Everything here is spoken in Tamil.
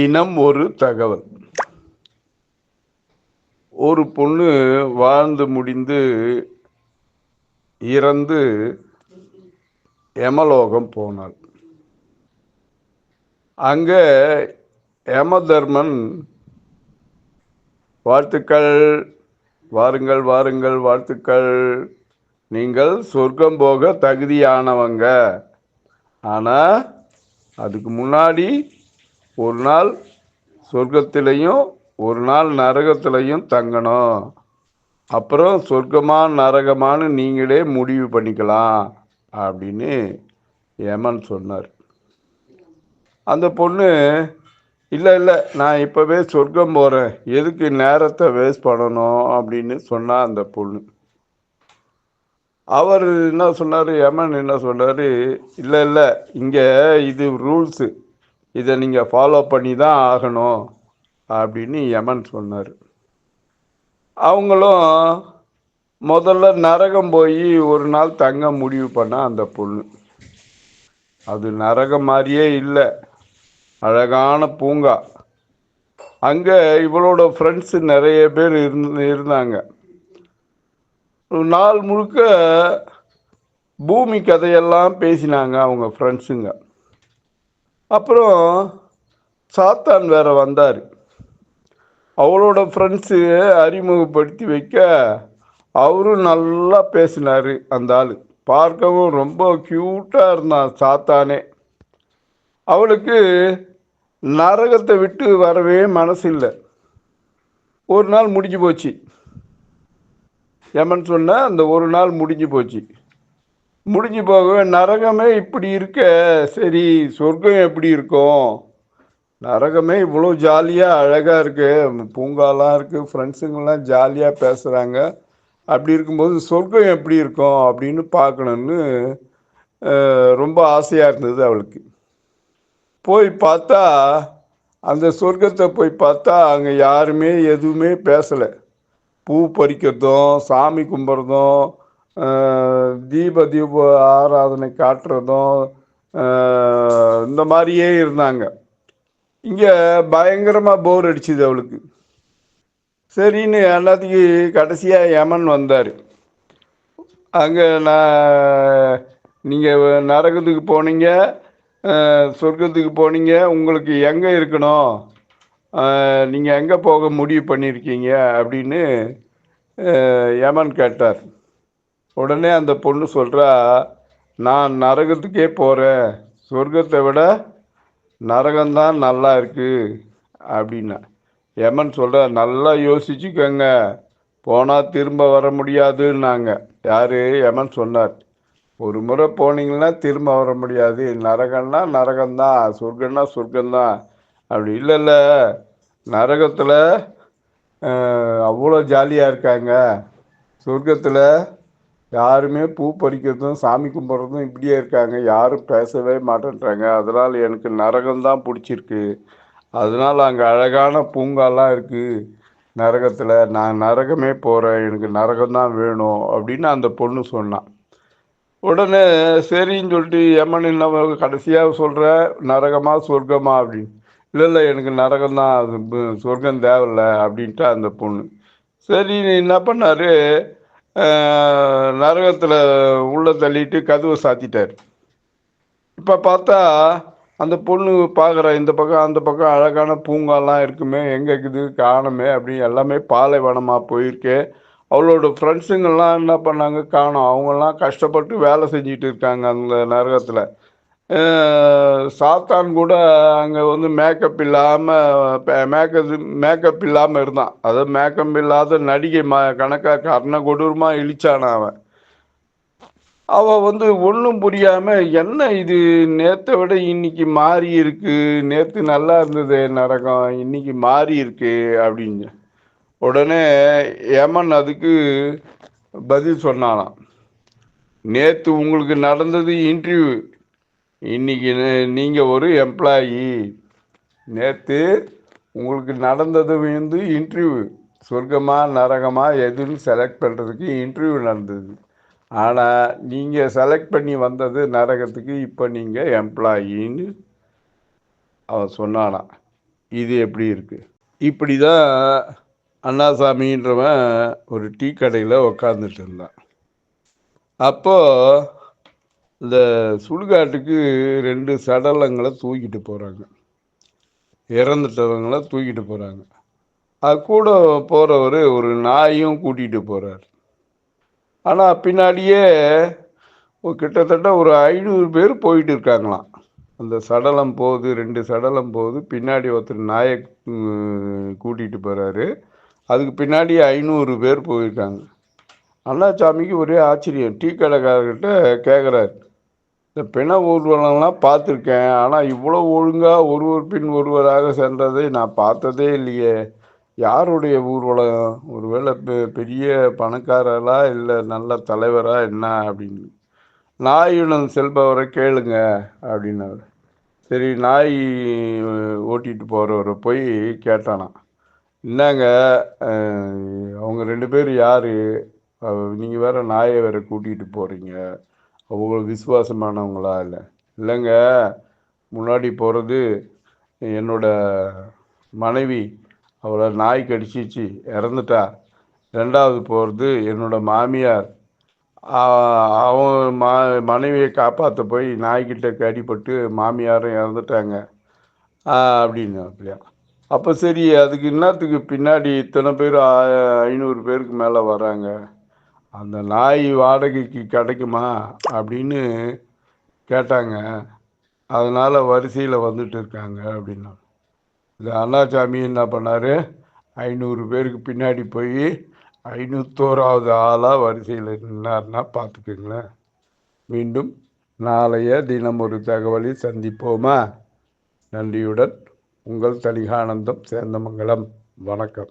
தினம் ஒரு தகவல். ஒரு பொண்ணு வாழ்ந்து முடிந்து இறந்து யமலோகம் போனாள். அங்க யமதர்மன் வாழ்த்துக்கள் வாருங்கள் வாருங்கள் வாழ்த்துக்கள். நீங்கள் சொர்க்கம் போக தகுதியானவங்க. ஆனால் அதுக்கு முன்னாடி ஒரு நாள் சொர்க்கத்திலையும் ஒரு நாள் நரகத்திலையும் தங்கணும். அப்புறம் சொர்க்கமா நரகமான்னு நீங்களே முடிவு பண்ணிக்கலாம் அப்படின்னு யமன் சொன்னார். அந்த பொண்ணு இல்லை இல்லை நான் இப்போவே சொர்க்கம் போகிறேன் எதுக்கு நேரத்தை வேஸ்ட் பண்ணணும்? அப்படின்னு சொன்னார் அந்த பொண்ணு. அவர் என்ன சொன்னார்? யமன் என்ன சொன்னார்? இல்லை இல்லை இங்கே இது ரூல்ஸு இதை நீங்கள் ஃபாலோ பண்ணி தான் ஆகணும் அப்படின்னு யமன் சொன்னார். அவங்களும் முதல்ல நரகம் போய் ஒரு நாள் தங்க முடிவு பண்ணால் அந்த பொண்ணு. அது நரகம் மாதிரியே இல்லை. அழகான பூங்கா. அங்கே இவளோட ஃப்ரெண்ட்ஸு நிறைய பேர் இருந்து இருந்தாங்க. நாள் முழுக்க பூமி கதையெல்லாம் பேசினாங்க அவங்க ஃப்ரெண்ட்ஸுங்க அப்புறம் சாத்தான் வேற வந்தார். அவளோட ஃப்ரெண்ட்ஸு அறிமுகப்படுத்தி வைக்க அவரும் நல்லா பேசினார் அந்த ஆள். பார்க்கவும் ரொம்ப க்யூட்டாக இருந்தான் சாத்தானே. அவளுக்கு நரகத்தை விட்டு வரவே மனசு இல்லை ஒரு நாள் முடிஞ்சு போச்சு. யமன் சொன்ன அந்த ஒரு நாள் முடிஞ்சு போச்சு. முடிஞ்சு போகவே நரகமே இப்படி இருக்க. சரி சொர்க்கம் எப்படி இருக்கும்? நரகமே இவ்வளோ ஜாலியாக அழகாக இருக்குது பூங்காலாம் இருக்குது ஃப்ரெண்ட்ஸுங்கெல்லாம் ஜாலியாக பேசுகிறாங்க அப்படி இருக்கும்போது சொர்க்கம் எப்படி இருக்கும் அப்படின்னு பார்க்கணுன்னு ரொம்ப ஆசையாக இருந்தது அவளுக்கு. போய் பார்த்தா அந்த சொர்க்கத்தை போய் பார்த்தா அங்கே யாருமே எதுவுமே பேசலை. பூ பறிக்கிறதும் சாமி கும்பிட்றதும் தீப தீப ஆராதனை காட்டுறதும் இந்த மாதிரியே இருந்தாங்க. இங்கே பயங்கரமாக போர் அடிச்சுது அவளுக்கு. சரின்னு எல்லாத்துக்கு கடைசியாக யமன் வந்தார். அங்கே நான் நீங்கள் நரகத்துக்கு போனீங்க சொர்க்கத்துக்கு போனீங்க உங்களுக்கு எங்கே இருக்கணும்? நீங்கள் எங்கே போக முடிவு பண்ணியிருக்கீங்க அப்படின்னு யமன் கேட்டார். உடனே அந்த பொண்ணு சொல்கிறா நான் நரகத்துக்கே போகிறேன் சொர்க்கத்தை விட நரகம்தான் நல்லா இருக்குது அப்படின்னா. யமன் சொல்கிற நல்லா யோசிச்சுக்கோங்க. போனால் திரும்ப வர முடியாதுன்னாங்க. யார்? யமன் சொன்னார். ஒரு முறை போனீங்கன்னா திரும்ப வர முடியாது. நரகம்னா நரகம்தான். சொர்க்கம்னா சொர்க்கம்தான். அப்படி இல்லை இல்லை. நரகத்தில் அவ்வளோ ஜாலியாக இருக்காங்க. சொர்க்கத்தில் யாருமே பூ பறிக்கிறதும் சாமி கும்பிட்றதும் இப்படியே இருக்காங்க. யாரும் பேசவே மாட்டேன்றாங்க. அதனால் எனக்கு நரகம்தான் பிடிச்சிருக்கு. அதனால் அங்கே அழகான பூங்காலாம் இருக்குது நரகத்தில். நான் நரகமே போகிறேன். எனக்கு நரகம்தான் வேணும் அப்படின்னு அந்த பொண்ணு சொன்னான். உடனே சரின்னு சொல்லிட்டு எம்மன் என்ன கடைசியாக சொல்கிற நரகமா சொர்க்கமா அப்படின்னு. இல்லை இல்லை எனக்கு நரகம்தான் அது சொர்க்கம் தேவையில்ல அப்படின்ட்டு அந்த பொண்ணு. சரி என்ன பண்ணார்? நரகத்தில் உள்ள தள்ளிட்டு கதவை சாத்திட்டார். இப்போ பார்த்தா அந்த பொண்ணு பார்க்குற இந்த பக்கம் அந்த பக்கம் அழகான பூங்காலாம் இருக்குமே எங்கே இருக்குது காணுமே அப்படின்னு எல்லாமே பாலைவனமாக போயிருக்கு. அவளோட ஃப்ரெண்ட்ஸுங்கெல்லாம் என்ன பண்ணாங்க காணோம். அவங்கெல்லாம் கஷ்டப்பட்டு வேலை செஞ்சுட்டு இருக்காங்க அந்த நரகத்தில். சாத்தான் கூட அங்கே வந்து மேக்கப் இல்லாமல் மேக்கப் மேக்கப் இல்லாமல் இருந்தான். அதாவது மேக்கப் இல்லாத நடிகை ம கணக்காக கர்ண கொடூரமாக இழிச்சானான் அவன். அவள் வந்து ஒன்றும் புரியாமல் என்ன இது? நேற்றை விட இன்னைக்கு மாறி இருக்கு. நேற்று நல்லா இருந்தது நடக்கும் இன்னைக்கு மாறி இருக்கு அப்படின்னு. உடனே யமன் அதுக்கு பதில் சொன்னானாம். நேற்று உங்களுக்கு நடந்தது இன்டர்வியூ இன்னைக்கு நீங்கள் ஒரு எம்ப்ளாயி நேற்று உங்களுக்கு நடந்தது வந்து இன்டர்வியூ சொர்க்கமாக நரகமாக எதுன்னு செலக்ட் பண்ணுறதுக்கு இன்டர்வியூ நடந்தது. ஆனால் நீங்கள் செலக்ட் பண்ணி வந்தது நரகத்துக்கு இப்போ நீங்கள் எம்ப்ளாயின்னு அவன் சொன்னானாம் இது எப்படி இருக்குது இப்படி தான் அண்ணாசாமின்றவன் ஒரு டீ கடையில் உக்காந்துட்டு இருந்தான். அப்போது இந்த சுடுகாட்டுக்கு ரெண்டு சடலங்களை தூக்கிட்டு போகிறாங்க இறந்துட்டவங்கள தூக்கிட்டு போகிறாங்க அது கூட போகிறவர் ஒரு நாயும் கூட்டிகிட்டு போகிறார் ஆனால் பின்னாடியே கிட்டத்தட்ட ஒரு ஐநூறு பேர் போயிட்டு இருக்காங்களாம். அந்த சடலம் போகுது ரெண்டு சடலம் போகுது. பின்னாடி ஒருத்தர் நாயை கூட்டிகிட்டு போகிறாரு அதுக்கு பின்னாடி ஐநூறு பேர் போயிருக்காங்க. அண்ணாசாமிக்கு ஒரே ஆச்சரியம். டீ கடைக்காரர்கிட்ட கேட்குறாரு இந்த பிண ஊர்வலம்லாம் பார்த்துருக்கேன். ஆனால் இவ்வளோ ஒழுங்காக ஒருவர் பின் ஒருவராக சென்றதை நான் பார்த்ததே இல்லையே. யாருடைய ஊர்வலம்? ஒருவேளை பெ- பெரிய பணக்காரரா இல்லை நல்ல தலைவரா என்ன அப்படின்னு. நாயுடன் செல்பவரை கேளுங்க அப்படின்னாரு. சரி நாய் ஓட்டிகிட்டு போகிறவரை போய் கேட்டானாம். என்னங்க அவங்க ரெண்டு பேர் யார்? நீங்கள் வேறு நாயை வேறு கூட்டிகிட்டு போகிறீங்க அவங்க விசுவாசமானவங்களா இல்லை? இல்லைங்க. முன்னாடி போகிறது என்னோட மனைவி. அவளை நாய் கடிச்சிச்சு இறந்துட்டா. ரெண்டாவது போகிறது என்னோட மாமியார். அவன் மா மனைவியை காப்பாற்ற போய் நாய்கிட்ட கடிப்பட்டு மாமியாரும் இறந்துட்டாங்க. அப்படின்னு அப்படியா அப்போ சரி அதுக்கு இன்னத்துக்கு பின்னாடி இத்தனை பேர் ஐநூறு பேருக்கு மேலே வராங்க. அந்த நாய் வாடகைக்கு கிடைக்குமா அப்படின்னு கேட்டாங்க. அதனால் வரிசையில் வந்துட்டு இருக்காங்க அப்படின்னா இந்த அண்ணாசாமி என்ன பண்ணார்? ஐநூறு பேருக்கு பின்னாடி போய் ஐநூத்தோராவது ஆளாக வரிசையில் நின்னார்னா பார்த்துக்குங்களேன் மீண்டும் நாளைய தினம் ஒரு தகவலில் சந்திப்போமா? நன்றியுடன் உங்கள் தனிகானந்தம் சேந்தமங்கலம். வணக்கம்.